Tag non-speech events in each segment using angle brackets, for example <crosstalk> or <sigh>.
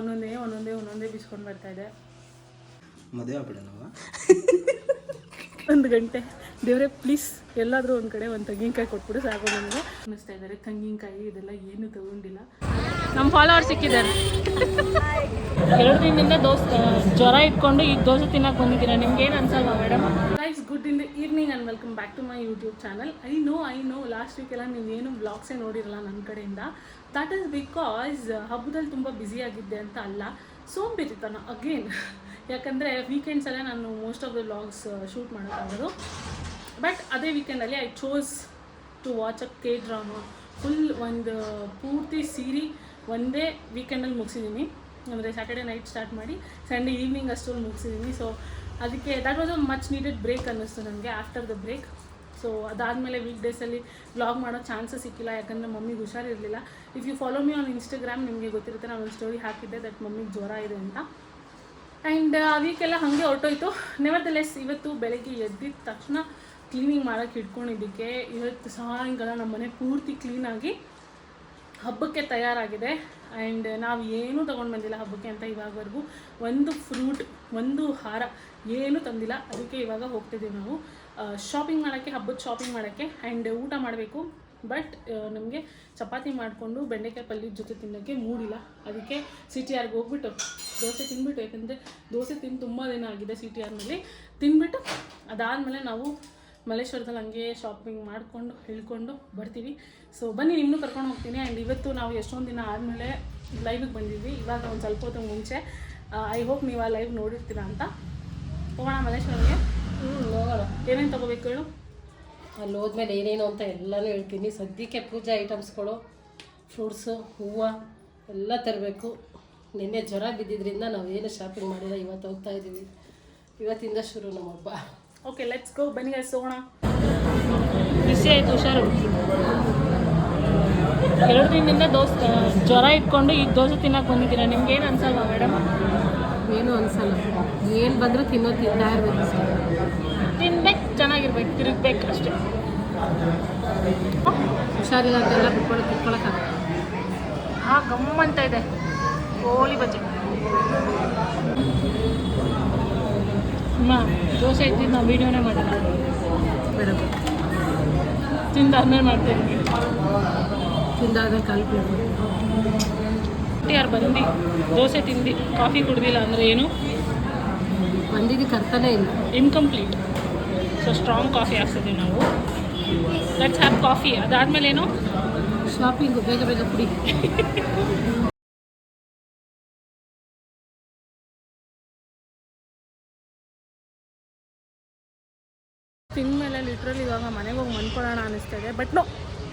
ಒಂದೊಂದೇ ಒಂದೊಂದೇ ಒಂದೊಂದೇ ಬಿಸ್ಕೊಂಡು ಬರ್ತಾ ಇದೆ. ಮದುವೆ ಆಗ್ಬಿಡ ನಾವು ಒಂದು ಗಂಟೆ. ದೇವ್ರೆ ಪ್ಲೀಸ್ ಎಲ್ಲಾದರೂ ಒಂದು ಕಡೆ ಒಂದು ತೆಂಗಿನಕಾಯಿ ಕೊಟ್ಬಿಡು ಸಾಕು ನನಗೆ ಅನ್ನಿಸ್ತಾ ಇದ್ದಾರೆ. ತೆಂಗಿನಕಾಯಿ ಇದೆಲ್ಲ ಏನು ತಗೊಂಡಿಲ್ಲ. ನಮ್ಮ ಫಾಲೋವರ್ ಸಿಕ್ಕಿದ್ದಾರೆ. ಎರಡು ದಿನದಿಂದ ದೋಸೆ ಜ್ವರ ಇಟ್ಕೊಂಡು ಈಗ ದೋಸೆ ತಿನ್ನಕ್ಕೆ ಬಂದಿದ್ದೀರಾ? ನಿಮ್ಗೆ ಏನು ಅನ್ಸಲ್ವಾ madam? Guys good in the evening and welcome back to my YouTube channel I know I know last week ಎಲ್ಲ ನೀವು ಏನು ಬ್ಲಾಗ್ಸೇ ನೋಡಿರಲ್ಲ ನನ್ನ ಕಡೆಯಿಂದ. ದಟ್ ಈಸ್ ಬಿಕಾಸ್ ಹಬ್ಬದಲ್ಲಿ ತುಂಬ ಆಗಿದ್ದೆ ಅಂತ ಅಲ್ಲ. ಸೋಂಬೇರಿತನ ಅಗೇನ್ ಯಾಕಂದರೆ ವೀಕೆಂಡ್ಸಲ್ಲೇ ನಾನು most of the vlogs shoot ಮಾಡೋಕ್ಕಾಗೋದು. But ಅದೇ ವೀಕೆಂಡಲ್ಲಿ I chose to watch a K drama full ಒಂದು ಪೂರ್ತಿ ಸೀರಿ ಒಂದೇ ವೀಕೆಂಡಲ್ಲಿ ಮುಗಿಸಿದ್ದೀನಿ ಅಂದರೆ ಸ್ಯಾಟರ್ಡೆ ನೈಟ್ ಸ್ಟಾರ್ಟ್ ಮಾಡಿ ಸಂಡೇ ಈವ್ನಿಂಗ್ ಅಷ್ಟೊಂದು ಮುಗಿಸಿದ್ದೀನಿ ಸೊ ಅದಕ್ಕೆ that was a much needed break ಅನ್ನಿಸ್ತು ನನಗೆ ಆಫ್ಟರ್ ದ ಬ್ರೇಕ್ ಸೊ ಅದಾದಮೇಲೆ ವೀಕ್ ಡೇಸಲ್ಲಿ ಬ್ಲಾಗ್ ಮಾಡೋ ಚಾನ್ಸಸ್ ಸಿಕ್ಕಿಲ್ಲ, ಯಾಕಂದರೆ ಮಮ್ಮಿಗೆ ಹುಷಾರಿರಲಿಲ್ಲ if you follow me on Instagram ನಿಮಗೆ ಗೊತ್ತಿರುತ್ತೆ ನಾನು ಒಂದು ಸ್ಟೋರಿ ಹಾಕಿದ್ದೆ ದಟ್ ಮಮ್ಮಿಗೆ ಜ್ವರ ಇದೆ ಅಂತ. ಆ್ಯಂಡ್ ಆ ವೀಕೆಲ್ಲ ಹಾಗೆ ಹೊರಟೋಯ್ತು. ನೆವರ್ ದ ಲೆಸ್ ಇವತ್ತು ಬೆಳಗ್ಗೆ ಎದ್ದಿದ ತಕ್ಷಣ ಕ್ಲೀನಿಂಗ್ ಮಾಡೋಕ್ಕೆ ಇಟ್ಕೊಂಡಿದ್ದಕ್ಕೆ ಇವತ್ತು ಸಾಯಂಕಾಲ ನಮ್ಮ ಮನೆ ಪೂರ್ತಿ ಕ್ಲೀನಾಗಿ ಹಬ್ಬಕ್ಕೆ ತಯಾರಾಗಿದೆ. ಆ್ಯಂಡ್ ನಾವು ಏನೂ ತೊಗೊಂಡು ಬಂದಿಲ್ಲ ಹಬ್ಬಕ್ಕೆ ಅಂತ ಇವಾಗವರೆಗೂ. ಒಂದು ಫ್ರೂಟ್, ಒಂದು ಹಾರ ಏನೂ ತಂದಿಲ್ಲ. ಅದಕ್ಕೆ ಇವಾಗ ಹೋಗ್ತಿದ್ದೀವಿ ನಾವು. ಶಾಪಿಂಗ್ ಮಾಡೋಕ್ಕೆ, ಹಬ್ಬದ ಶಾಪಿಂಗ್ ಮಾಡೋಕ್ಕೆ ಆ್ಯಂಡ್ ಊಟ ಮಾಡಬೇಕು. ಬಟ್ ನಮಗೆ ಚಪಾತಿ ಮಾಡಿಕೊಂಡು ಬೆಂಡೆಕಾಯಿ ಪಲ್ಯದ ಜೊತೆ ತಿನ್ನೋಕ್ಕೆ ಮೂಡಿಲ್ಲ. ಅದಕ್ಕೆ ಸಿ ಟಿ ಆರ್ಗೆ ಹೋಗ್ಬಿಟ್ಟು ದೋಸೆ ತಿನ್ಬಿಟ್ಟು, ಯಾಕಂದರೆ ದೋಸೆ ತಿಂದು ತುಂಬ ದಿನ ಆಗಿದೆ ಸಿ ಟಿ ಆರ್ನಲ್ಲಿ ತಿಂದ್ಬಿಟ್ಟು ಅದಾದಮೇಲೆ ನಾವು ಮಲ್ಲೇಶ್ವರದಲ್ಲಿ ಹಂಗೆ ಶಾಪಿಂಗ್ ಮಾಡಿಕೊಂಡು ಹೇಳ್ಕೊಂಡು ಬರ್ತೀವಿ. ಸೊ ಬನ್ನಿ ನಿಮ್ಮನ್ನು ಕರ್ಕೊಂಡು ಹೋಗ್ತೀನಿ. ಆ್ಯಂಡ್ ಇವತ್ತು ನಾವು ಎಷ್ಟೊಂದು ದಿನ ಆದಮೇಲೆ ಲೈವಿಗೆ ಬಂದಿದ್ವಿ. ಇವಾಗ ಒಂದು ಸ್ವಲ್ಪ ಹೊತ್ತು ಮುಂಚೆ. ಐ ಹೋಪ್ ನೀವು ಆ ಲೈವ್ ನೋಡಿರ್ತೀರಾ ಅಂತ. ಹೋಗೋಣ ಮಲ್ಲೇಶ್ವರಂಗೆ ಹ್ಞೂ ಹೋಗೋಣ. ಏನೇನು ತೊಗೋಬೇಕು ಹೇಳು? ಅಲ್ಲಿ ಹೋದ್ಮೇಲೆ ಏನೇನು ಅಂತ ಎಲ್ಲನೂ ಹೇಳ್ತೀನಿ. ಸದ್ಯಕ್ಕೆ ಪೂಜಾ ಐಟಮ್ಸ್ಗಳು ಫ್ರೂಟ್ಸು ಹೂವು ಎಲ್ಲ ತರಬೇಕು. ನಿನ್ನೆ ಜ್ವರ ಬಿದ್ದಿದ್ರಿಂದ ನಾವು ಏನು ಶಾಪಿಂಗ್ ಮಾಡಿಲ್ಲ. ಇವತ್ತು ಹೋಗ್ತಾ ಇದ್ದೀವಿ ಇವತ್ತಿಂದ ಶುರು ನಮ್ಮ ಹಬ್ಬ ಓಕೆ ಲೆಟ್ಸ್ ಗೋ ಬನ್ನಿ ಗಾಯ್ಸ್ ಹೋಗೋಣ. ಬಿಸಿ ಆಯಿತು ಹುಷಾರು. ಎರಡು ದಿನದಿಂದ ದೋಸೆ ಜ್ವರ ಇಟ್ಕೊಂಡು ಈಗ ದೋಸೆ ತಿನ್ನಕ್ಕೆ ಬಂದಿದ್ದೀರಾ? ನಿಮ್ಗೆ ಏನು ಅನ್ಸಲ್ವಾ ಮೇಡಮ್ ಏನು ಅನ್ಸಲ್ಲ. ಏನು ಬಂದರೂ ತಿನ್ನೋ ತಿಂತಾ ಇರಬೇಕು ತಿನ್ಬೇಕು ಚೆನ್ನಾಗಿರ್ಬೇಕು ತಿರುಗ್ಬೇಕು ಅಷ್ಟೇ. ಹುಷಾರಿಲ್ಲ ಅಂತೆಲ್ಲ ಬಿಟ್ಕೊಳ್ಳಿ ಕುತ್ಕೊಳ್ಳೋಕ್ಕಾಗಲ್ಲ ಹಾ ಗಮ್ ಅಂತ ಇದೆ. ಕೋಳಿ ಬಜ್ಜಿ ಅಮ್ಮ ದೋಸೆ ಇದ್ದಿದ್ದು ನಾವು ವೀಡಿಯೋನೇ ಬೇಡ ತಿಂದಾದ್ಮೇಲೆ ಮಾಡ್ತೀನಿ ತಿಂದಾದ್ಮೇಲೆ ಕಾಲು ಯಾರು ಬಂದು ದೋಸೆ ತಿಂದು ಕಾಫಿ ಕುಡ್ದಿಲ್ಲ ಅಂದರೆ ಏನು? ಬಂದಿದ್ದಕ್ಕೆ ಅರ್ಥನೇ ಇಲ್ಲ. ಇನ್ಕಂಪ್ಲೀಟ್ ಸೊ ಸ್ಟ್ರಾಂಗ್ ಕಾಫಿ ಹಾಕ್ಸಿದ್ವಿ ನಾವು. ಲೆಟ್ಸ್ ಹ್ಯಾವ್ ಕಾಫಿ ಅದಾದಮೇಲೆ ಏನು? ಶಾಪಿಂಗು ಬೇಗ ಬೇಗ ಕುಡಿ. <laughs> ಲಿಟ್ರಲಿ ಇವಾಗ ಮನೆಗೆ ಹೋಗಿ ಮನ್ಕೊಳ್ಳೋಣ ಅನ್ನಿಸ್ತಾ ಇದೆ but no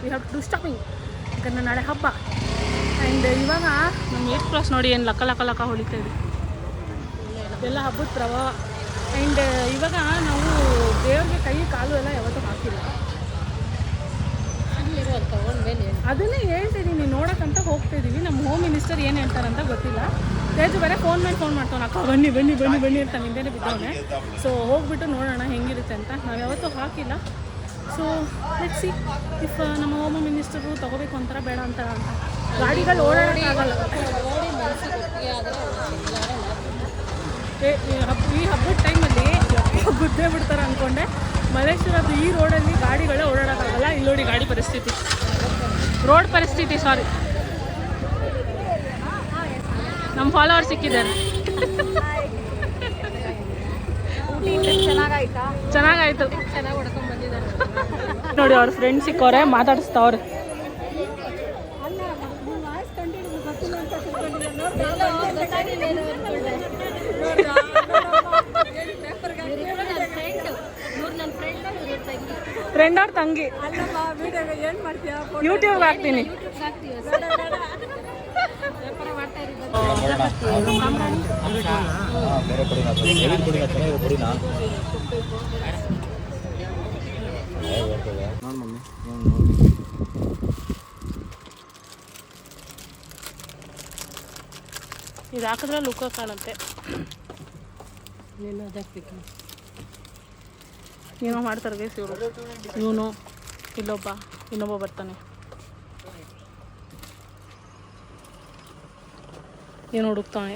we have to stopping ಯಾಕಂದರೆ ನಾಳೆ ಹಬ್ಬ. ಆ್ಯಂಡ್ ಇವಾಗ ನಮ್ಮ ಏಟ್ ಕ್ಲಾಸ್ ನೋಡಿ ಏನು ಲಕ್ಕ ಲಕ್ಕ ಲಕ್ಕ ಹೊಳಿತಾ ಇದೆ. ಎಲ್ಲ ಹಬ್ಬದ ಪ್ರಭಾವ ಆ್ಯಂಡ್ ಇವಾಗ ನಾವು ದೇವ್ರಿಗೆ ಕೈ ಕಾಲು ಎಲ್ಲ ಯಾವತ್ತೂ ಹಾಕಿಲ್ಲ. ಅದನ್ನೇ ಹೇಳ್ತಿದ್ದೀನಿ ನೋಡೋಕ್ಕಂತ ಹೋಗ್ತಿದ್ದೀವಿ ನಮ್ಮ ಹೋಮ್ ಮಿನಿಸ್ಟರ್ ಏನು ಹೇಳ್ತಾರಂತ ಗೊತ್ತಿಲ್ಲ. ತೇಜು ಬೇರೆ ಫೋನ್ ಮೇಲೆ ಫೋನ್ ಮಾಡ್ತಾನೆ ಅಕ್ಕ, ಬನ್ನಿ ಬನ್ನಿ ಬನ್ನಿ ಬನ್ನಿ ಅಂತ ಹಿಂದೆನೇ ಬಿದ್ದವನೆ. ಸೊ ಹೋಗ್ಬಿಟ್ಟು ನೋಡೋಣ, ಹೆಂಗಿರುತ್ತೆ ಅಂತ. ನಾವು ಯಾವತ್ತೂ ಹಾಕಿಲ್ಲ. ಸೊ ಲೆಟ್ ಸಿ ಇಫ್ ನಮ್ಮ ಹೋಮ್ ಮಿನಿಸ್ಟರು ತಗೋಬೇಕು ಅಂತಾರ, ಬೇಡ ಅಂತ. ಗಾಡಿಗಳು ಓಡಾಡೋಕ್ಕಾಗಲ್ಲ ಈ ಹಬ್ಬದ ಟೈಮಲ್ಲಿ ಗುದ್ದೇ ಬಿಡ್ತಾರೆ ಅಂದ್ಕೊಂಡೆ ಮಲೇಶ್ವರದ ಈ ರೋಡಲ್ಲಿ ಗಾಡಿಗಳೇ ಓಡಾಡೋಕ್ಕಾಗಲ್ಲ ಇಲ್ಲಿ ನೋಡಿ ಗಾಡಿ ಪರಿಸ್ಥಿತಿ. ರೋಡ್ ಪರಿಸ್ಥಿತಿ ಸಾರಿ ನಮ್ಮ ಫಾಲೋವರ್ ಸಿಕ್ಕಿದ್ದಾರೆ. ಚೆನ್ನಾಗಾಯ್ತು. ನೋಡಿ ಅವ್ರ ಫ್ರೆಂಡ್ ಸಿಕ್ಕವ್ರೆ ಮಾತಾಡಿಸ್ತವ್ರೆ. ಫ್ರೆಂಡ್ ಅವ್ರ ತಂಗಿ. ಯೂಟ್ಯೂಬ್ ಹಾಕ್ತೀನಿ. ಇದು ಹಾಕಿದ್ರೆ ಲುಕ್ಕ ಕಾಣುತ್ತೆ ನೀನು ಅದಕ್ಕೆ ಏನೋ ಮಾಡ್ತಾರೆ ಇವರು. ಇವನು ಇಲ್ಲೊಬ್ಬ ಇನ್ನೊಬ್ಬ ಬರ್ತಾನೆ. ಏನು ಹುಡುಕ್ತಾನೆ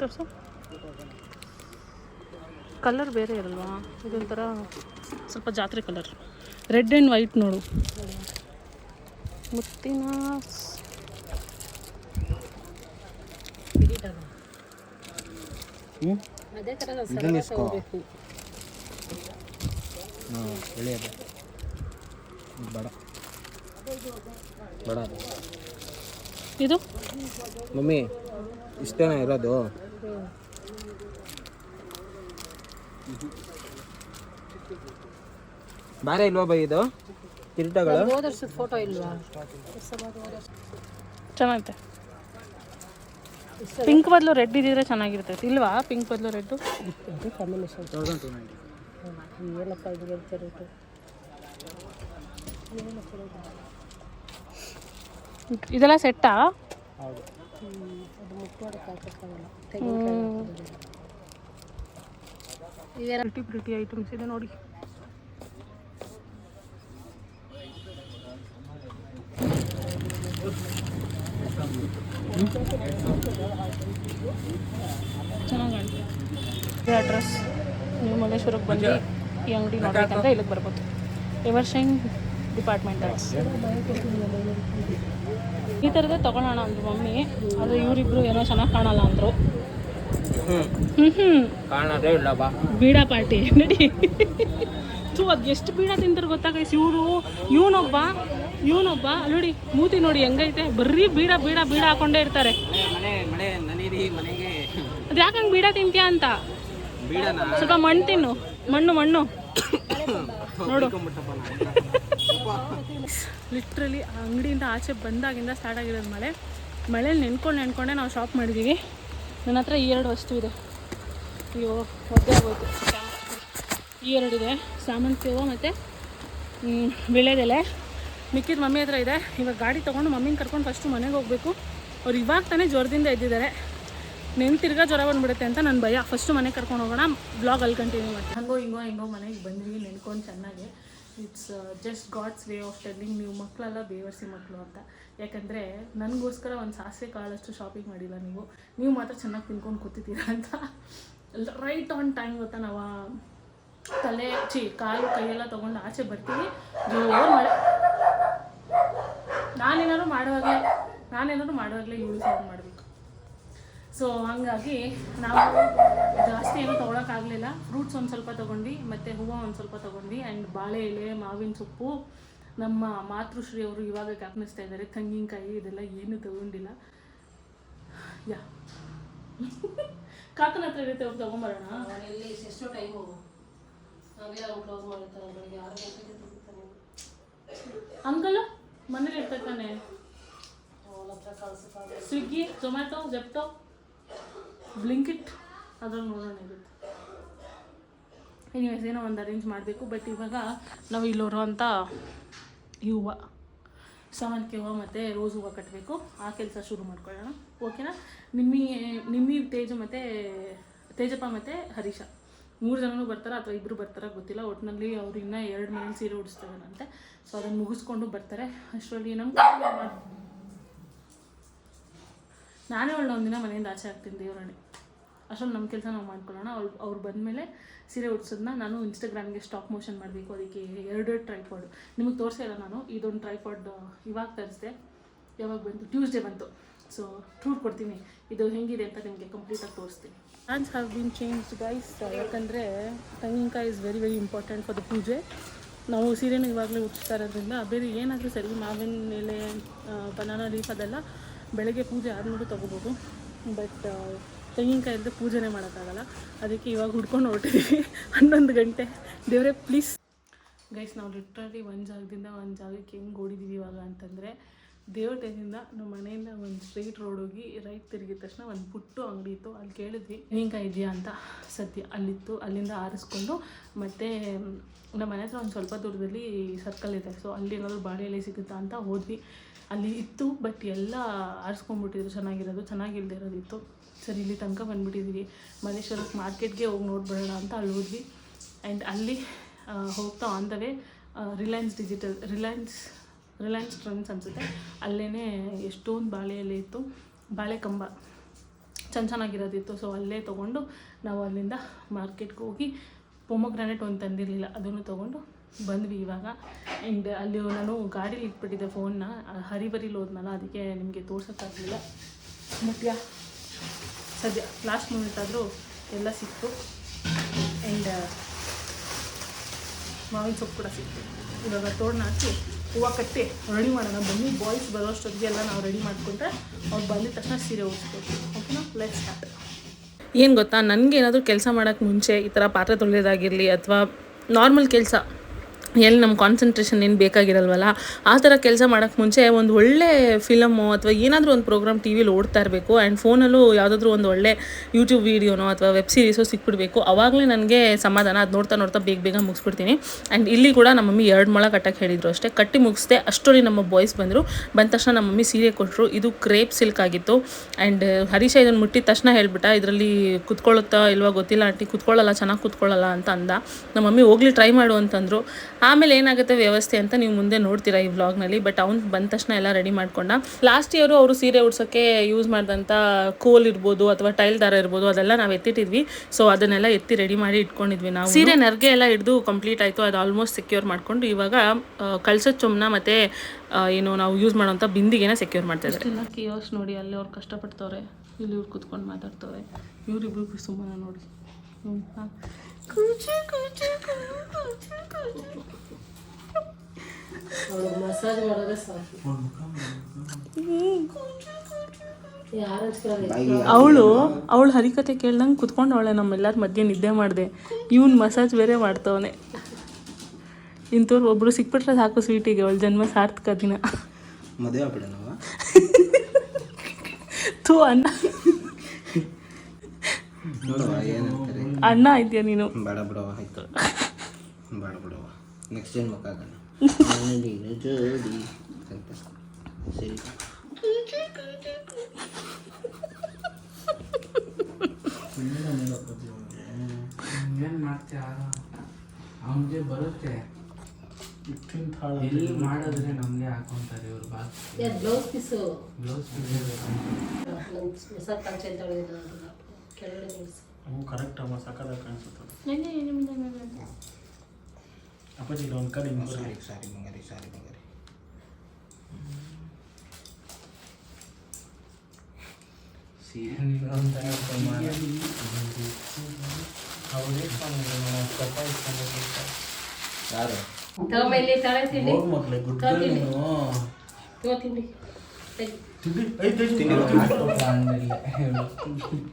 ತೋರಿಸು. ಕಲರ್ ಬೇರೆ ಇರಲ್ವಾ? ಇದೊಂಥರ ಸ್ವಲ್ಪ ಜಾತ್ರೆ ಕಲರ್ ರೆಡ್ ಆ್ಯಂಡ್ ವೈಟ್ ನೋಡು. ಮುತ್ತಿನ ಬೇಡ. ಬೇಡ. ಇದು? ಮಮ್ಮಿ ಇಷ್ಟೇನ ಇರೋದು? ಬೇರೆ ಇಲ್ವಾ ಬೈ ಇದು? ಕಿರೀಟಗಳು? ಹೋದ ವರ್ಷದ ಫೋಟೋ ಇಲ್ವಾ? ಚೆನ್ನಾಗಿದೆ ಪಿಂಕ್ ಬದಲು ರೆಡ್ ಇದ್ದಿದ್ರೆ ಚೆನ್ನಾಗಿರ್ತೈತೆ. ಇಲ್ವಾ? ಪಿಂಕ್ ಬದಲು red combination thousand two ninety. ಏನಪ್ಪ ಇದು ರೇಟು? ಇದೆಲ್ಲ ಸೆಟ್ಟಾ? ಹೌದು. ಅದು ಮುಟ್ಟಾಡಕ್ಕೆ ಹಾಕೋಕ್ಕಾಗಲ್ಲ ಪ್ರಿಟಿ ಪ್ರಿಟಿ ಐಟಮ್ಸ್ ಇದೆ ನೋಡಿ. ಚೆನ್ನಾಗಿ ಅಡ್ರೆಸ್ ನೀವು ಮಲ್ಲೇಶ್ವರಕ್ಕೆ ಬಂದು ಈ ಅಂಗಡಿ ನೋಡ್ಬೇಕಂದ್ರೆ ಇಲ್ಲಿಗೆ ಬರ್ಬೋದು. ಎವರ್ ಶೈನ್ ಡಿಪಾರ್ಟ್ಮೆಂಟಲ್ಸ್ ಈ ಥರದೇ ತೊಗೊಳೋಣ ಅಂದ್ರು ಮಮ್ಮಿ. ಆದರೆ ಇವರಿಬ್ರು ಏನೋ ಚೆನ್ನಾಗಿ ಕಾಣಲ್ಲ ಅಂದರು. ಇಲ್ಲ ಬಾ. ಬೀಡಾ ಪಾರ್ಟಿ. ನಡಿ. ಥೂ ಅದು ಎಷ್ಟು ಬೀಡ ತಿಂತಾರೆ ಗೊತ್ತಾಗೈಸ್ ಇವರು ಇವನೊಬ್ಬ ಇವನೊಬ್ಬ ನೋಡಿ ಮೂತಿ ನೋಡಿ ಹೆಂಗೈತೆ. ಬರ್ರಿ ಬೀಡ ಬೀಡ ಬೀಡ ಹಾಕೊಂಡೇ ಇರ್ತಾರೆ. ಅದು ಯಾಕೆ ಹಂಗೆ ಅದು ಯಾಕಂಗೆ ಬೀಡ ತಿಂತೀಯ ಅಂತ? ಸ್ವಲ್ಪ ಮಣ್ಣು ತಿನ್ನು. ಮಣ್ಣು ಮಣ್ಣು. ನೋಡು. ಲಿಟ್ರಲಿ ಅಂಗಡಿಯಿಂದ ಆಚೆ ಬಂದಾಗಿಂದ ಸ್ಟಾರ್ಟ್ ಆಗಿರೋದು ಮಳೆ. ಮಳೇಲಿ ನೆನ್ಕೊಂಡು ನೆನ್ಕೊಂಡೆ ನಾವು ಶಾಪ್ ಮಾಡಿದ್ದೀವಿ ನನ್ನ ಹತ್ರ ಈ ಎರಡು ವಸ್ತು ಇದೆ. ಅಯ್ಯೋ ಒದ್ದೆ ಆಗೋಯ್ತು. ಈ ಎರಡಿದೆ ಸಾಮಂತಿಗೆ ಹೂವು ಮತ್ತು ವಿಳೆದೆಲೆ ಮಿಕ್ಕಿದ ಮಮ್ಮಿ ಹತ್ರ ಇದೆ. ಇವಾಗ ಗಾಡಿ ತೊಗೊಂಡು ಮಮ್ಮಿನ ಕರ್ಕೊಂಡು ಫಸ್ಟು ಮನೆಗೆ ಹೋಗಬೇಕು. ಅವ್ರು ಇವಾಗ ತಾನೇ ಜ್ವರದಿಂದ ಇದ್ದಿದ್ದಾರೆ ನೆನ್ ತಿರ್ಗಾ ಜ್ವರ ಬಂದ್ಬಿಡುತ್ತೆ ಅಂತ ನನ್ನ ಭಯ. ಫಸ್ಟು ಮನೆಗೆ ಕರ್ಕೊಂಡು ಹೋಗೋಣ. ಬ್ಲಾಗ್ ಅಲ್ಲಿ ಕಂಟಿನ್ಯೂ ಮಾಡ್ತೀನಿ. ಹಂಗೋ ಹಿಂಗೋ ಹಿಂಗೋ ಮನೆಗೆ ಬಂದ್ವಿ. ನೆನ್ಕೊಂಡು ಚೆನ್ನಾಗಿ. It's just God's way of telling ನೀವು ಮಕ್ಕಳೆಲ್ಲ ಬೇವರ್ಸಿ ಮಕ್ಕಳು ಅಂತ. ಯಾಕಂದರೆ ನನಗೋಸ್ಕರ ಒಂದು ಸಾಸಿವೆ ಕಾಳಷ್ಟು ಶಾಪಿಂಗ್ ಮಾಡಿಲ್ಲ ನೀವು. ನೀವು ಮಾತ್ರ ಚೆನ್ನಾಗಿ ತಿನ್ಕೊಂಡು ಕೂತಿದ್ದೀರಾ ಅಂತ. ರೈಟ್ ಆನ್ ಟೈಮ್ ಗೊತ್ತಾ ನಾವು ತಲೆ ಚಿ ಕಾಲು, ಕೈಯೆಲ್ಲ ತೊಗೊಂಡು ಆಚೆ ಬರ್ತೀವಿ. ಮಳೆ. ನಾನೇನಾದ್ರು ಮಾಡುವಾಗಲೇ ನಾನೇನಾದ್ರು ಮಾಡುವಾಗಲೇ ಯೂಸ್ ಸೌಂಡ್ ಮಾಡಬೇಕು. ಸೊ ಹಂಗಾಗಿ ನಾವು ಜಾಸ್ತಿ ಏನೂ ತೊಗೊಳಕ್ಕಾಗಲಿಲ್ಲ. ಫ್ರೂಟ್ಸ್ ಒಂದು ಸ್ವಲ್ಪ ತೊಗೊಂಡ್ವಿ ಮತ್ತು ಹೂವು ಒಂದು ಸ್ವಲ್ಪ ತೊಗೊಂಡ್ವಿ. ಆ್ಯಂಡ್ ಬಾಳೆ ಎಲೆ ಮಾವಿನ ಸೊಪ್ಪು ನಮ್ಮ ಮಾತೃಶ್ರೀ ಅವರು ಇವಾಗ ಜ್ಞಾಪನಿಸ್ತಾ ಇದ್ದಾರೆ. ತೆಂಗಿನಕಾಯಿ ಇದೆಲ್ಲ ಏನೂ ತಗೊಂಡಿಲ್ಲ. ಯಾ. ಕಾಕನ ಹತ್ರ ಇರುತ್ತೆ ಅವ್ರು ತೊಗೊಂಬರೋಣ. ಎಷ್ಟೋ ಟೈಮು ಕ್ಲೋಸ್ ಗಂಟೆಗೆ ಅಂಕಲ್ ಮನೇಲಿ ಇರ್ತಾನೆ ಸ್ವಿಗ್ಗಿ ಜೊಮ್ಯಾಟೊ ಜೆಪ್ಟೊ ಬ್ಲಿಂಕಿಟ್ ಅದ್ರಲ್ಲಿ ನೋಡೋಣ ಇರುತ್ತೆ. ಎನಿವೇಸ್ ಏನೋ ಒಂದು ಅರೇಂಜ್ ಮಾಡಬೇಕು ಬಟ್ ಇವಾಗ ನಾವು ಇಲ್ಲಿರೋ ಈ ಹೂವು ಸಾವಂತಿಗೆ ಹೂವು ಮತ್ತು ರೋಸ್ ಹೂವು ಕಟ್ಟಬೇಕು ಆ ಕೆಲಸ ಶುರು ಮಾಡ್ಕೊಳ್ಳೋಣ. ಓಕೆನಾ ನಿಮ್ಮಿ ನಿಮ್ಮಿ ತೇಜ ಮತ್ತು ತೇಜಪ್ಪ ಮತ್ತು ಹರೀಶ. ಮೂರು ಜನನೂ ಬರ್ತಾರೆ ಅಥವಾ ಇಬ್ಬರು ಬರ್ತಾರೆ ಗೊತ್ತಿಲ್ಲ. ಒಟ್ಟಿನಲ್ಲಿ ಅವ್ರು ಇನ್ನೂ ಎರಡು ಮನೇಲಿ ಸೀರೆ ಉಡಿಸ್ತಾರಂತೆ ಸೊ ಅದನ್ನು ಮುಗಿಸ್ಕೊಂಡು ಬರ್ತಾರೆ. ಅಷ್ಟರಲ್ಲಿ ನಮ್ಮ ನಾನೇ ಒಳ್ಳೆ ಒಂದಿನ ಮನೆಯಿಂದ ಆಚೆ ಆಗ್ತೀನಿ ದೇವರಣೆ ಅಷ್ಟೊಂದು ನಮ್ಮ ಕೆಲಸ ನಾವು ಮಾಡ್ಕೊಳ್ಳೋಣ. ಅವ್ರು ಅವ್ರು ಬಂದಮೇಲೆ ಸೀರೆ ಉಡ್ಸೋದನ್ನ ನಾನು ಇನ್ಸ್ಟಾಗ್ರಾಮ್ಗೆ ಸ್ಟಾಕ್ ಮೋಷನ್ ಮಾಡಬೇಕು. ಅದಕ್ಕೆ ಎರಡೆರಡು ಟ್ರೈಪಾಡ್ ನಿಮಗೆ ತೋರಿಸಿಲ್ಲ ನಾನು. ಇದೊಂದು ಟ್ರೈಪಾಡ್ ಇವಾಗ ತರಿಸಿದೆ. ಯಾವಾಗ ಬಂತು? ಟ್ಯೂಸ್ಡೇ ಬಂತು. ಸೊ ಟೂರ್ ಕೊಡ್ತೀನಿ. ಇದು ಹೆಂಗಿದೆ ಅಂತ ನಿಮಗೆ ಕಂಪ್ಲೀಟಾಗಿ ತೋರಿಸ್ತೀನಿ. Plans have been change guys ಯಾಕಂದರೆ ತೆಂಗಿನಕಾಯಿ is very very important for the puja. ನಾವು ಸೀರೆನ ಇವಾಗಲೇ ಉಚ್ಚಿಸ್ತಾ ಇರೋದ್ರಿಂದ ಬೇರೆ ಏನಾದರೂ ಸರಿ ಮಾವಿನ ಮೇಲೆ ಬನಾನಾ ಲೀಫ್ ಅದೆಲ್ಲ ಬೆಳಗ್ಗೆ ಪೂಜೆ ಆದ್ಮೇಲೆ ತೊಗೋಬೋದು. ಬಟ್ ತೆಂಗಿನಕಾಯಿ ಇಲ್ಲದೆ ಪೂಜೆನೇ ಮಾಡೋಕ್ಕಾಗಲ್ಲ. ಅದಕ್ಕೆ ಇವಾಗ ಹುಡ್ಕೊಂಡು ಹೊರಟಿದ್ದೀವಿ <laughs> ಹನ್ನೊಂದು ಗಂಟೆ. ದೇವರೇ ಪ್ಲೀಸ್ ಗೈಸ್ ನಾವು ಲಿಟ್ರಲಿ ಒಂದು ಜಾಗದಿಂದ ಒಂದು ಜಾಗಕ್ಕೆ ಹೆಂಗೆ ಓಡಿದ್ದೀವಿ ಇವಾಗ ಅಂತಂದರೆ, ದೇವ್ರ ಟೈಮಿಂದ ನಮ್ಮ ಮನೆಯಿಂದ ಒಂದು ಸ್ಟ್ರೈಟ್ ರೋಡ್ ಹೋಗಿ ರೈಟ್ ತಿರುಗಿದ ತಕ್ಷಣ ಒಂದು ಪುಟ್ಟು ಅಂಗಡಿ ಇತ್ತು. ಅಲ್ಲಿ ಕೇಳಿದ್ವಿ, ತೆಂಗಿನಕಾಯಿ ಇದೆಯಾ ಅಂತ? ಸದ್ಯ ಅಲ್ಲಿತ್ತು. ಅಲ್ಲಿಂದ ಆರಿಸ್ಕೊಂಡು ಮತ್ತು, ನಮ್ಮ ಮನೆ ಹತ್ರ ಒಂದು ಸ್ವಲ್ಪ ದೂರದಲ್ಲಿ ಸರ್ಕಲ್ ಇದೆ. ಸೊ ಅಲ್ಲಿ ಏನಾದರೂ ಬಾಳೆ ಎಲೆ ಸಿಗುತ್ತಾ ಅಂತ ಹೋದ್ವಿ. ಅಲ್ಲಿ ಇತ್ತು ಬಟ್ ಎಲ್ಲ ಆರಿಸ್ಕೊಂಡ್ಬಿಟ್ಟಿದ್ರು, ಚೆನ್ನಾಗಿರೋದು ಚೆನ್ನಾಗಿಲ್ಲದೆ ಇರೋದಿತ್ತು. ಸರಿ, ಇಲ್ಲಿ ತನಕ ಬಂದುಬಿಟ್ಟಿದ್ದೀವಿ ಮಲ್ಲೇಶ್ವರಕ್ಕೆ ಮಾರ್ಕೆಟ್ಗೆ ಹೋಗಿ ನೋಡ್ಬಿಡೋಣ ಅಂತ ಅಲ್ಲಿ ಹೋದ್ವಿ. ಆ್ಯಂಡ್ ಅಲ್ಲಿ ಹೋಗ್ತಾ on the way Reliance Digital Reliance Reliance Trends ಅನಿಸುತ್ತೆ. ಅಲ್ಲೇ ಎಷ್ಟೊಂದು ಬಾಳೆಯಲ್ಲಿ ಇತ್ತು. ಬಾಳೆ ಕಂಬ ಚೆನ್ನ ಚೆನ್ನಾಗಿರೋದಿತ್ತು. ಸೊ ಅಲ್ಲೇ ತೊಗೊಂಡು ನಾವು ಅಲ್ಲಿಂದ ಮಾರ್ಕೆಟ್ಗೆ ಹೋಗಿ ಪೊಮೊಗ್ರಾನೆಟ್ ಒಂದು ತಂದಿರಲಿಲ್ಲ. ಅದನ್ನು ತೊಗೊಂಡು ಬಂದ್ವಿ ಇವಾಗ. ಆ್ಯಂಡ್ ಅಲ್ಲಿ ನಾನು ಗಾಡೀಲಿ ಇಟ್ಬಿಟ್ಟಿದ್ದೆ ಫೋನ್ನ ಹರಿಬರಿಲಿ ಹೋದ್ನಲ್ಲ, ಅದಕ್ಕೆ ನಿಮಗೆ ತೋರ್ಸೋಕ್ಕಾಗಲಿಲ್ಲ ಮುಖ್ಯ ಸದ್ಯ ಲಾಸ್ಟ್ ಮೂಮೆಂಟ್ ಆದರೂ ಎಲ್ಲ ಸಿಕ್ತು. ಆ್ಯಂಡ್ ಮಾವಿನ ಸೊಪ್ಪು ಕೂಡ ಸಿಕ್ತು. ಇವಾಗ ತೋರಣ ಹಾಕಿ ಹೂವು ಕಟ್ಟಿ ರೆಡಿ ಮಾಡೋಣ. ಬನ್ನಿ ಬಾಯ್ಸ್ ಬರೋಷ್ಟೊತ್ತಿಗೆ ಎಲ್ಲ ನಾವು ರೆಡಿ ಮಾಡಿಕೊಂಡ್ರೆ ಅವ್ರು ಬಂದಿದ ತಕ್ಷಣ ಸೀರೆ ಉಡಿಸ್ಬೇಕು ಓಕೆನಾ ಲೆಟ್ ಸ್ಟಾರ್ಟ್ ಏನು ಗೊತ್ತಾ? ನನಗೆ ಏನಾದರೂ ಕೆಲಸ ಮಾಡೋಕ್ಕೆ ಮುಂಚೆ ಈ ಥರ ಪಾತ್ರೆ ತೊಳೆಯೋದಾಗಿರಲಿ ಅಥವಾ ನಾರ್ಮಲ್ ಕೆಲಸ ಎಲ್ಲಿ ನಮ್ಮ ಕಾನ್ಸಂಟ್ರೇಷನ್ ಏನು ಬೇಕಾಗಿರಲ್ವಲ್ಲ? ಆ ಥರ ಕೆಲಸ ಮಾಡೋಕ್ಕೆ ಮುಂಚೆ ಒಂದು ಒಳ್ಳೆ ಫಿಲಮು ಅಥವಾ ಏನಾದರೂ ಒಂದು ಪ್ರೋಗ್ರಾಮ್ ಟಿ ವಿಲಿ ಓಡ್ತಾ ಇರಬೇಕು ಆ್ಯಂಡ್ ಫೋನಲ್ಲೂ ಯಾವುದಾದ್ರೂ ಒಂದು ಒಳ್ಳೆ ಯೂಟ್ಯೂಬ್ ವೀಡಿಯೋನೋ ಅಥವಾ ವೆಬ್ ಸೀರೀಸೋ ಸಿಕ್ಬಿಡಬೇಕು. ಅವಾಗಲೇ ನನಗೆ ಸಮಾಧಾನ, ಅದು ನೋಡ್ತಾ ನೋಡ್ತಾ ಬೇಗ ಬೇಗ ಮುಗಿಸ್ಬಿಡ್ತೀನಿ. ಆ್ಯಂಡ್ ಇಲ್ಲಿ ಕೂಡ ನಮ್ಮ ಮಮ್ಮಿ ಎರಡು ಮೊಳ ಕಟ್ಟಕ್ಕೆ ಹೇಳಿದ್ರು ಅಷ್ಟೇ. ಕಟ್ಟಿ ಮುಗಿಸ್ದೆ ಅಷ್ಟರಲ್ಲಿ ನಮ್ಮ ಬಾಯ್ಸ್ ಬಂದರು. ಬಂದ ತಕ್ಷಣ ನಮ್ಮ ಮಮ್ಮಿ ಸೀರೆ ಕೊಟ್ಟರು ಇದು ಕ್ರೇಪ್ ಸಿಲ್ಕ್ ಆಗಿತ್ತು. ಆ್ಯಂಡ್ ಹರೀಶ ಇದನ್ನು ಮುಟ್ಟಿದ ತಕ್ಷಣ ಹೇಳ್ಬಿಟ್ಟ, ಇದರಲ್ಲಿ ಕುತ್ಕೊಳ್ಳುತ್ತಾ ಇಲ್ವಾ ಗೊತ್ತಿಲ್ಲ ಆಂಟಿ, ಕುತ್ಕೊಳ್ಳಲ್ಲ, ಚೆನ್ನಾಗಿ ಕುತ್ಕೊಳ್ಳಲ್ಲ ಅಂತ ಅಂದ. ನಮ್ಮ ಮಮ್ಮಿ ಹೋಗ್ಲಿ ಟ್ರೈ ಮಾಡು ಅಂತಂದರು. ಆಮೇಲೆ ಏನಾಗುತ್ತೆ ವ್ಯವಸ್ಥೆ ಅಂತ ನೀವು ಮುಂದೆ ನೋಡ್ತೀರಾ ಈ ವ್ಲಾಗ್ನಲ್ಲಿ ಬಟ್ ಅವ್ನು ಬಂದ ತಕ್ಷಣ ಎಲ್ಲ ರೆಡಿ ಮಾಡ್ಕೊಂಡ. ಲಾಸ್ಟ್ ಇಯರು ಅವರು ಸೀರೆ ಉಡ್ಸೋಕ್ಕೆ ಯೂಸ್ ಮಾಡಿದಂಥ ಕೋಲ್ ಇರ್ಬೋದು ಅಥವಾ ಟೈಲ್ ದಾರ ಇರ್ಬೋದು ಅದೆಲ್ಲ ನಾವು ಎತ್ತಿಟ್ಟಿದ್ವಿ. ಸೊ ಅದನ್ನೆಲ್ಲ ಎತ್ತಿ ರೆಡಿ ಮಾಡಿ ಇಟ್ಕೊಂಡಿದ್ವಿ ನಾವು. ಸೀರೆ ನರ್ಗೆ ಎಲ್ಲ ಹಿಡಿದು ಕಂಪ್ಲೀಟ್ ಆಯಿತು ಅದು ಆಲ್ಮೋಸ್ಟ್ ಸೆಕ್ಯೂರ್ ಮಾಡ್ಕೊಂಡು ಇವಾಗ ಕಳ್ಸೋದ್ ಚುಮ್ನ ಮತ್ತು ಏನು ನಾವು ಯೂಸ್ ಮಾಡೋಂಥ ಬಿಂದಿಗೆನ ಸೆಕ್ಯೂರ್ ಮಾಡ್ತಾ ಇದ್ದಾರೆ ಕಿಯೋಸ್ ನೋಡಿ ಅಲ್ಲಿ ಅವ್ರು ಕಷ್ಟಪಡ್ತವ್ರೆ ಇಲ್ಲಿ ಇವ್ರು ಕುತ್ಕೊಂಡು ಮಾತಾಡ್ತವ್ರೆ. ಇವ್ರಿಬ್ರು ಸುಮ್ಮನೆ ನೋಡಿ. ಮಸಾಜ್ ಸಾಕು ಅವಳು ಅವಳು ಹರಿಕತೆ ಕೇಳ್ದಂಗೆ ಕುತ್ಕೊಂಡವಳೆ ನಮ್ಮೆಲ್ಲರ ಮಧ್ಯೆ ನಿದ್ದೆ ಮಾಡಿದೆ. ಇವ್ನು ಮಸಾಜ್ ಬೇರೆ ಮಾಡ್ತವನೆ. ಇಂಥವ್ರು ಒಬ್ರು ಸಿಕ್ಬಿಟ್ರೆ ಸಾಕು ಸ್ವೀಟಿಗೆ ಅವಳ ಜನ್ಮ ಸಾರ್ಥಕ ದಿನ. ಮದುವೆ ಅನ್ನ. ಥೂ ಏನಂತಾರೆ ಅಣ್ಣ ಇದೆಯಾ ನೀನು? ಬೇಡ ಬಿಡವ ಆಯ್ತು. ಬೇಡ ಬಿಡವ ನೆಕ್ಸ್ಟ್ ಏನು ಮಕ್ಕಾಗಣ ಜೋಡಿ ಅಂತ ಸರಿ ಏನ್ ಮಾಡ್ತೀಯ? ಅವನಿಗೆ ಬರುತ್ತೆ. ಮಾಡಿದ್ರೆ ನಮ್ಗೆ ಹಾಕೊಂತಾರೆ ಇವ್ರು ಬಾತ್. ಬ್ಲೌಸ್ ಪೀಸು ಬ್ಲೌಸ್ ಪೀಸ್ ಹೊಸ ಅಂತ ಹೇಳಿದ್ರು ಅದನ್ನ ಕೆಳಗಡೆ ನಿಲ್ಸಿ ಅವು ಕರೆಕ್ಟ್ ಅಮ್ಮ ಸಕ್ಕದಾಗ ಕಾಣಿಸುತ್ತದೆ ಅಪ್ಪಾಜಿ ಇಲ್ಲಿ ಒಂದು ಕಡೆ ಹಿಂಗೆ ಸಾರಿ ಸಾರಿ ಬಂಗಾರಿ ಸಾರಿ ಬಂಗಾರಿ ಅಂತ ಹೇಳ್ಕೊಂಡ್ ಮಾಡ. ಅವ್ರು ಇಟ್ಕೊಂಡಿದ್ರು ನೋಡು, ಕಪ್ಪ ಇಟ್ಕೊಂಡಿದ್ರು. ಯಾರು ತಗೊಂಬ ಇಲ್ಲಿ ತಳೆ ತಿಂಡಿ ಹೋಗ್ ಮಕ್ಳೆ ಗುಡ್ ನೀನು ತಗೋ ತಿಂಡಿ ತೆಗಿ. ತಿಂಡಿ ಐತೆ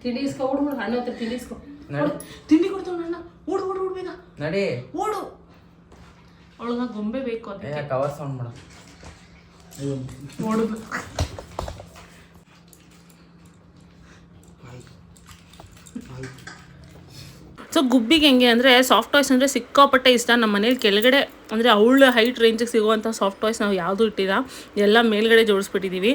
ತಿಂಡಿ ಇಸ್ಕೊ ಹುಡ್ಬಿಡು ಅಣ್ಣ ಹತ್ರ ತಿಂಡಿ ಇಸ್ಕೊ ನಡಿ. ತಿಂಡಿ ಕೊಡ್ತಾವ ಅಣ್ಣ ಓಡು ಓಡು ಓಡು ಬೇಗ ನಡಿ ಓಡು ಅವಳನ್ನ ಗೊಂಬೆ ಬೇಕು ಅದಕ್ಕೆ. ಕವರ್ ಸೌಂಡ್ ಮಾಡ. ಓಡುದು ಸೊ ಗುಬ್ಬಿಗೆ ಹೆಂಗೆ ಅಂದರೆ ಸಾಫ್ಟ್ ಟಾಯ್ಸ್ ಅಂದರೆ ಸಿಕ್ಕಾಪಟ್ಟೆ ಇಷ್ಟ. ನಮ್ಮ ಮನೇಲಿ ಕೆಳಗಡೆ ಅಂದರೆ ಅವಳ ಹೈಟ್ ರೇಂಜಿಗೆ ಸಿಗುವಂಥ ಸಾಫ್ಟ್ ಟಾಯ್ಸ್ ನಾವು ಯಾವುದು ಇಟ್ಟಿಲ್ಲ. ಎಲ್ಲ ಮೇಲ್ಗಡೆ ಜೋಡಿಸ್ಬಿಟ್ಟಿದ್ದೀವಿ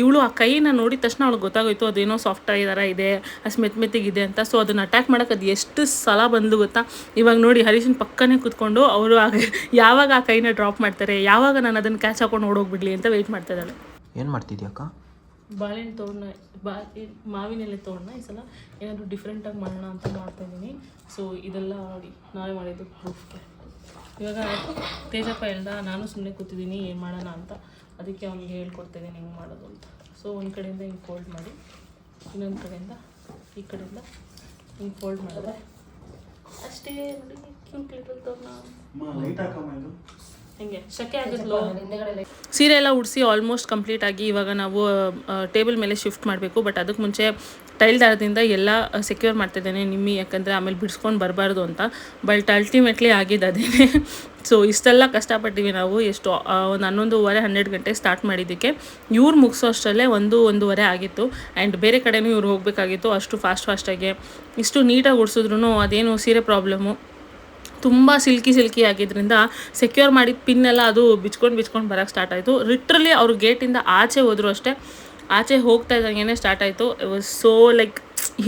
ಇವಳು ಆ ಕೈನ ನೋಡಿದ ತಕ್ಷಣ ಅವಳಿಗೆ ಗೊತ್ತಾಗೋಯ್ತು, ಅದೇನೋ ಸಾಫ್ಟ್ ಟಾಯ್ ಥರ ಇದೆ ಅಷ್ಟು ಮೆತ್ತ ಇದೆ ಅಂತ. ಸೊ ಅದನ್ನು ಅಟ್ಯಾಕ್ ಮಾಡೋಕೆ ಅದು ಎಷ್ಟು ಸಲ ಬಂದು ಗೊತ್ತಾ? ಇವಾಗ ನೋಡಿ ಹರೀಶನ್ ಪಕ್ಕನೇ ಕೂತ್ಕೊಂಡು ಅವರು ಆಗ ಯಾವಾಗ ಆ ಕೈನ ಡ್ರಾಪ್ ಮಾಡ್ತಾರೆ, ಯಾವಾಗ ನಾನು ಅದನ್ನು ಕ್ಯಾಚ್ ಹಾಕೊಂಡು ಓಡೋಗ್ಬಿಡಲಿ ಅಂತ ವೆಯ್ಟ್ ಮಾಡ್ತಾ ಇದ್ದಾಳೆ. ಏನು ಮಾಡ್ತಿದ್ಯಕ್ಕ ಬಾಳೆಹಣ್ಣು ತೊಗೊಂಡ ಬಾ ಮಾವಿನೆಲೆ ತೊಗೊಂಡ ಈ ಸಲ ಏನಾದರೂ ಡಿಫ್ರೆಂಟಾಗಿ ಮಾಡೋಣ ಅಂತ ಮಾಡ್ತಾ ಇದ್ದೀನಿ ಸೊ ಇದೆಲ್ಲ ನೋಡಿ ನಾವೇ ಮಾಡಿದ್ದು ಪ್ರೂಫ್ಗೆ ಇವಾಗ ತೇಜಪ್ಪ ಹೇಳ್ದ, ನಾನು ಸುಮ್ಮನೆ ಕೂತಿದ್ದೀನಿ, ಏನು ಮಾಡೋಣ ಅಂತ. ಅದಕ್ಕೆ ಅವ್ನಿಗೆ ಹೇಳ್ಕೊಡ್ತಿದ್ದೀನಿ ಹಿಂಗೆ ಮಾಡೋದು ಅಂತ. ಸೊ ಒಂದು ಕಡೆಯಿಂದ ಹಿಂಗೆ ಫೋಲ್ಡ್ ಮಾಡಿ, ಇನ್ನೊಂದು ಕಡೆಯಿಂದ ಈ ಕಡೆಯಿಂದ ಹಿಂಗೆ ಫೋಲ್ಡ್ ಮಾಡಿದ್ರೆ ಅಷ್ಟೇ ನೋಡಿ ಕ್ಯೂಟ್ ಲಿಟಲ್ ಇದು. ಹೆಂಗೆ ಶಕೆ ಆಗುತ್ತೋ ಸೀರೆ ಎಲ್ಲ ಉಡಿಸಿ ಆಲ್ಮೋಸ್ಟ್ ಕಂಪ್ಲೀಟ್ ಆಗಿ ಇವಾಗ ನಾವು ಟೇಬಲ್ ಮೇಲೆ ಶಿಫ್ಟ್ ಮಾಡಬೇಕು ಬಟ್ ಅದಕ್ಕೆ ಮುಂಚೆ ಟೈಲ್ ದಾರದಿಂದ ಎಲ್ಲ ಸೆಕ್ಯೂರ್ ಮಾಡ್ತಿದ್ದೇನೆ ನಿಮ್ಮಿ ಯಾಕಂದರೆ ಆಮೇಲೆ ಬಿಡಿಸ್ಕೊಂಡು ಬರಬಾರ್ದು ಅಂತ. ಬಟ್ ಅಲ್ಟಿಮೇಟ್ಲಿ ಆಗಿದ್ದು ಅದೇನೆ. <laughs> ಸೊ ಇಷ್ಟೆಲ್ಲ ಕಷ್ಟಪಟ್ಟಿವಿ ನಾವು ಎಷ್ಟು ಒಂದು ಹನ್ನೊಂದುವರೆ ಹನ್ನೆರಡು ಗಂಟೆಗೆ ಸ್ಟಾರ್ಟ್ ಮಾಡಿದ್ದಕ್ಕೆ. ಇವ್ರು ಮುಗಿಸೋ ಅಷ್ಟರಲ್ಲೇ ಒಂದು ಒಂದೂವರೆ ಆಗಿತ್ತು. ಆ್ಯಂಡ್ ಬೇರೆ ಕಡೆನೂ ಇವ್ರು ಹೋಗಬೇಕಾಗಿತ್ತು ಅಷ್ಟು ಫಾಸ್ಟ್ ಫಾಸ್ಟಾಗೆ ಇಷ್ಟು ನೀಟಾಗಿ ಉಡ್ಸಿದ್ರು ಅದೇನು ಸೀರೆ ಪ್ರಾಬ್ಲಮ್ಮು ತುಂಬ ಸಿಲ್ಕಿ ಸಿಲ್ಕಿ ಆಗಿದ್ದರಿಂದ ಸೆಕ್ಯೂರ್ ಮಾಡಿದ ಪಿನ್ನೆಲ್ಲ ಅದು ಬಿಚ್ಕೊಂಡು ಬಿಚ್ಕೊಂಡು ಬರೋಕ್ಕೆ ಸ್ಟಾರ್ಟ್ ಆಯಿತು. ಲಿಟ್ರಲಿ ಅವರು ಗೇಟಿಂದ ಆಚೆ ಹೋದರೂ ಅಷ್ಟೇ. ಆಚೆ ಹೋಗ್ತಾ ಇದ್ದಂಗೆ ಸ್ಟಾರ್ಟ್ ಆಯಿತು. ಇಟ್ ವಾಸ್ ಸೋ ಲೈಕ್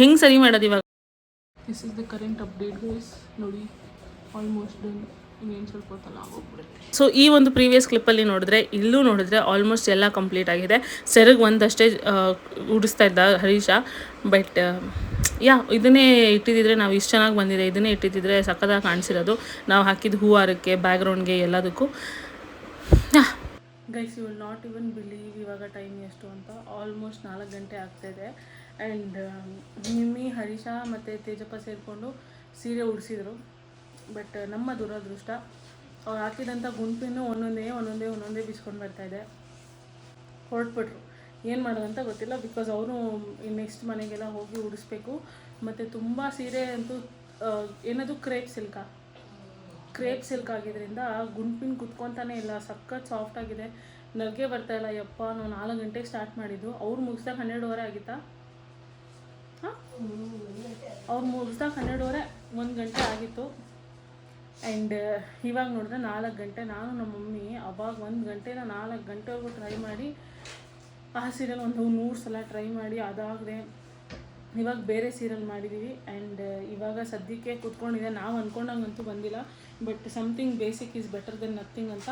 ಹೆಂಗೆ ಸರಿ ಮಾಡೋದು ಇವಾಗ? This is the current update guys ನೋಡಿ ಆಲ್ಮೋಸ್ಟ್ ಡನ್ ಇನ್ನೇನು ಸ್ವಲ್ಪ ಹೊತ್ತಲ್ಲ ಆಗೋಗ್ಬಿಡುತ್ತೆ. ಸೊ ಈ ಒಂದು ಪ್ರೀವಿಯಸ್ ಕ್ಲಿಪ್ಪಲ್ಲಿ ನೋಡಿದ್ರೆ ಇಲ್ಲೂ ನೋಡಿದ್ರೆ ಆಲ್ಮೋಸ್ಟ್ ಎಲ್ಲ ಕಂಪ್ಲೀಟ್ ಆಗಿದೆ. ಸೆರಗ್ ಒಂದಷ್ಟೇ ಉಡಿಸ್ತಾ ಇದ್ದ ಹರೀಶ. ಬಟ್ ಯಾ, ಇದನ್ನೇ ಇಟ್ಟಿದ್ದಿದ್ರೆ ನಾವು ಇಷ್ಟು ಚೆನ್ನಾಗಿ ಬಂದಿದೆ, ಇದನ್ನೇ ಇಟ್ಟಿದ್ದಿದ್ರೆ ಸಕ್ಕದಾಗಿ ಕಾಣಿಸಿರೋದು. ನಾವು ಹಾಕಿದ ಹೂವಾರಕ್ಕೆ ಬ್ಯಾಕ್ಗ್ರೌಂಡ್ಗೆ ಎಲ್ಲದಕ್ಕೂ. Guys you will not even believe ಇವಾಗ ಟೈಮ್ ಎಷ್ಟು ಅಂತ. ಆಲ್ಮೋಸ್ಟ್ ನಾಲ್ಕು ಗಂಟೆ ಆಗ್ತಾಯಿದೆ ಆ್ಯಂಡ್ ನಿಮ್ಮಿ, ಹರೀಶಾ ಮತ್ತು ತೇಜಪ್ಪ ಸೇರಿಕೊಂಡು ಸೀರೆ ಉಡಿಸಿದರು. ಬಟ್ ನಮ್ಮ ದುರದೃಷ್ಟ, ಅವ್ರು ಹಾಕಿದಂಥ ಗುಂಪಿನೂ ಒಂದೊಂದೇ ಒಂದೊಂದೇ ಒಂದೊಂದೇ ಬಿಸ್ಕೊಂಡು ಬರ್ತಾಯಿದೆ ಹೊರಟ್ಬಿಟ್ರು. ಏನು ಮಾಡೋದಂತ ಗೊತ್ತಿಲ್ಲ ಬಿಕಾಸ್ ಅವರು ನೆಕ್ಸ್ಟ್ ಮನೆಗೆಲ್ಲ ಹೋಗಿ ಉಡಿಸ್ಬೇಕು. ಮತ್ತು ತುಂಬ ಸೀರೆ ಅಂತೂ ಏನದು ಕ್ರೇಪ್ ಸಿಲ್ಕ ಕ್ರೇಪ್ ಸಿಲ್ಕ್ ಆಗಿದ್ದರಿಂದ ಗುಂಪಿನ ಕುತ್ಕೊತಾನೆ ಇಲ್ಲ, ಸಖತ್ ಸಾಫ್ಟ್ ಆಗಿದೆ. ನಗೆ ಬರ್ತಾ ಇಲ್ಲ, ಯಪ್ಪ, ನಾವು ನಾಲ್ಕು ಗಂಟೆಗೆ ಸ್ಟಾರ್ಟ್ ಮಾಡಿದ್ದು. ಅವ್ರು ಮುಗಿಸ್ದಾಗ ಹನ್ನೆರಡುವರೆ ಆಗಿತ್ತಾ? ಅವ್ರು ಮುಗಿಸ್ದಾಗ ಹನ್ನೆರಡುವರೆ, ಒಂದು ಗಂಟೆ ಆಗಿತ್ತು. ಆ್ಯಂಡ್ ಇವಾಗ ನೋಡಿದ್ರೆ ನಾಲ್ಕು ಗಂಟೆ. ನಾನು ನಮ್ಮ ಮಮ್ಮಿ ಅವಾಗ ಒಂದು ಗಂಟೆನ ನಾಲ್ಕು ಗಂಟೆವರೆಗೂ ಟ್ರೈ ಮಾಡಿ ಆ ಸೀರಿಯಲ್ ಒಂದು ನೂರು ಸಲ ಟ್ರೈ ಮಾಡಿ ಅದಾಗದೆ ಇವಾಗ ಬೇರೆ ಸೀರಿಯಲ್ ಮಾಡಿದ್ದೀವಿ ಆ್ಯಂಡ್ ಇವಾಗ ಸದ್ಯಕ್ಕೆ ಕೂತ್ಕೊಂಡಿದೆ. ನಾವು ಅಂದ್ಕೊಂಡಂಗಂತೂ ಬಂದಿಲ್ಲ but something basic is better then nothing ಅಂತ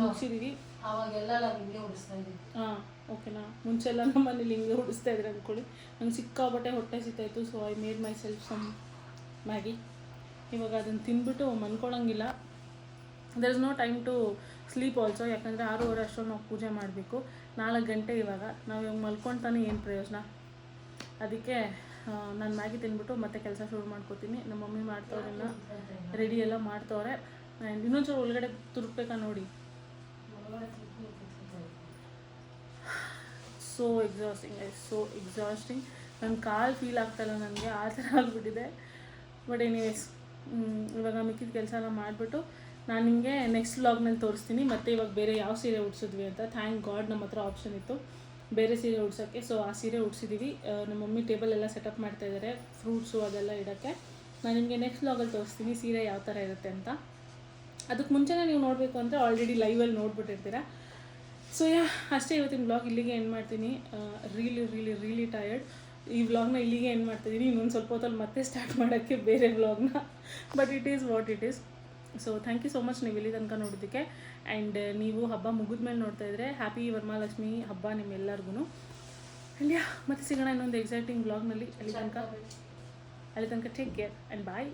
ಮುಗಿಸಿದ್ದೀವಿ ಅವಾಗೆಲ್ಲ ನಾವು ಹಿಂಗೆ ಉಡಿಸ್ತಾ ಇದ್ದೀವಿ ಹಾಂ ಓಕೆನಾ? ಮುಂಚೆಲ್ಲ ನಮ್ಮ ಮನೇಲಿ ಹಿಂಗೆ ಉಡಿಸ್ತಾ ಇದ್ರೆ ಅಂದ್ಕೊಳ್ಳಿ ನಂಗೆ ಸಿಕ್ಕಾಪಟ್ಟೆ ಹೊಟ್ಟೆ ಸಿಗ್ತಾಯಿತ್ತು so I made myself some Maggi ಇವಾಗ ಅದನ್ನು ತಿಂದ್ಬಿಟ್ಟು ಮನ್ಕೊಳಂಗಿಲ್ಲ there is no time to sleep also ಯಾಕಂದರೆ ಆರೂವರೆ ಅಷ್ಟೊಂದು ನಾವು ಪೂಜೆ ಮಾಡಬೇಕು. ನಾಲ್ಕು ಗಂಟೆ ಇವಾಗ. ನಾವು ಇವಾಗ ಮಲ್ಕೊಳ್ತಾನೆ ಏನು ಪ್ರಯೋಜನ? ಅದಕ್ಕೆ ನಾನು ಮ್ಯಾಗಿ ತಿಂದ್ಬಿಟ್ಟು ಮತ್ತೆ ಕೆಲಸ ಶುರು ಮಾಡ್ಕೋತೀನಿ. ನಮ್ಮ ಮಮ್ಮಿ ಮಾಡ್ತವ್ರನ್ನ ರೆಡಿ ಎಲ್ಲ ಮಾಡ್ತವ್ರೆ. ಇನ್ನೊಂಚೂರು ಒಳಗಡೆ ತುರುಕ್ಬೇಕಾ ನೋಡಿ? So exhausting I so exhausting ನನ್ನ ಕಾಲು ಫೀಲ್ ಆಗ್ತಾಯಿಲ್ಲ ನನಗೆ. ಆ ಥರ ಆಗಿಬಿಟ್ಟಿದೆ. ಬಟ್ ಎನಿವೇಸ್ ಇವಾಗ ಮಿಕ್ಕಿದ ಕೆಲಸ ಎಲ್ಲ ಮಾಡಿಬಿಟ್ಟು ನಾನು ನಿಮಗೆ ನೆಕ್ಸ್ಟ್ ವ್ಲಾಗ್ನಲ್ಲಿ ತೋರಿಸ್ತೀನಿ. ಮತ್ತು ಇವಾಗ ಬೇರೆ ಯಾವ ಸೀರೆ ಉಡ್ಸಿದ್ವಿ ಅಂತ. ಥ್ಯಾಂಕ್ ಗಾಡ್ ನಮ್ಮ ಹತ್ರ ಆಪ್ಷನ್ ಇತ್ತು. ಬೇರೆ ಸೀರೆ ಉಡ್ಸೋಕ್ಕೆ. ಸೊ ಆ ಸೀರೆ ಉಡ್ಸಿದ್ದೀವಿ ನಮ್ಮ ಮಮ್ಮಿ ಟೇಬಲ್ ಎಲ್ಲ ಸೆಟಪ್ ಮಾಡ್ತಾ ಇದ್ದಾರೆ ಫ್ರೂಟ್ಸು ಅದೆಲ್ಲ ಇಡೋಕ್ಕೆ. ನಾನು ನಿಮಗೆ ನೆಕ್ಸ್ಟ್ ವ್ಲಾಗಲ್ಲಿ ತೋರಿಸ್ತೀನಿ ಸೀರೆ ಯಾವ ಥರ ಇರುತ್ತೆ ಅಂತ. ಅದಕ್ಕೆ ಮುಂಚೆನೇ ನೀವು ನೋಡಬೇಕು ಅಂದರೆ ಆಲ್ರೆಡಿ ಲೈವಲ್ಲಿ ನೋಡ್ಬಿಟ್ಟಿರ್ತೀರ. ಸೊ ಯಾ, ಅಷ್ಟೇ ಇವತ್ತಿನ ಬ್ಲಾಗ್ ಇಲ್ಲಿಗೆ ಏನು ಮಾಡ್ತೀನಿ. ರೀಲಿ ರೀಲಿ ರೀಲಿ ಟಯರ್ಡ್ ಈ ವ್ಲಾಗ್ನ ಇಲ್ಲಿಗೆ ಏನು ಮಾಡ್ತಿದ್ದೀನಿ ಇನ್ನೊಂದು ಸ್ವಲ್ಪ ಹೊತ್ತಲ್ಲಿ ಮತ್ತೆ ಸ್ಟಾರ್ಟ್ ಮಾಡೋಕ್ಕೆ ಬೇರೆ ವ್ಲಾಗ್ನ but it is what it is so thank you so much ನೀವು ಇಲ್ಲಿ ತನಕ ನೋಡೋದಕ್ಕೆ ಆ್ಯಂಡ್ ನೀವು ಹಬ್ಬ ಮುಗಿದ ಮೇಲೆ ನೋಡ್ತಾ ಇದ್ರೆ ಹ್ಯಾಪಿ ವರಮಹಾಲಕ್ಷ್ಮಿ ಹಬ್ಬ ನಿಮ್ಮೆಲ್ಲರಿಗೂ ಅಲ್ಲಿ ಮತ್ತೆ ಸಿಗೋಣ ಇನ್ನೊಂದು ಎಕ್ಸೈಟಿಂಗ್ ಬ್ಲಾಗ್ನಲ್ಲಿ ಅಲ್ಲಿ ತನಕ ಅಲ್ಲಿ ತನಕ ಟೇಕ್ ಕೇರ್ ಆ್ಯಂಡ್ ಬಾಯ್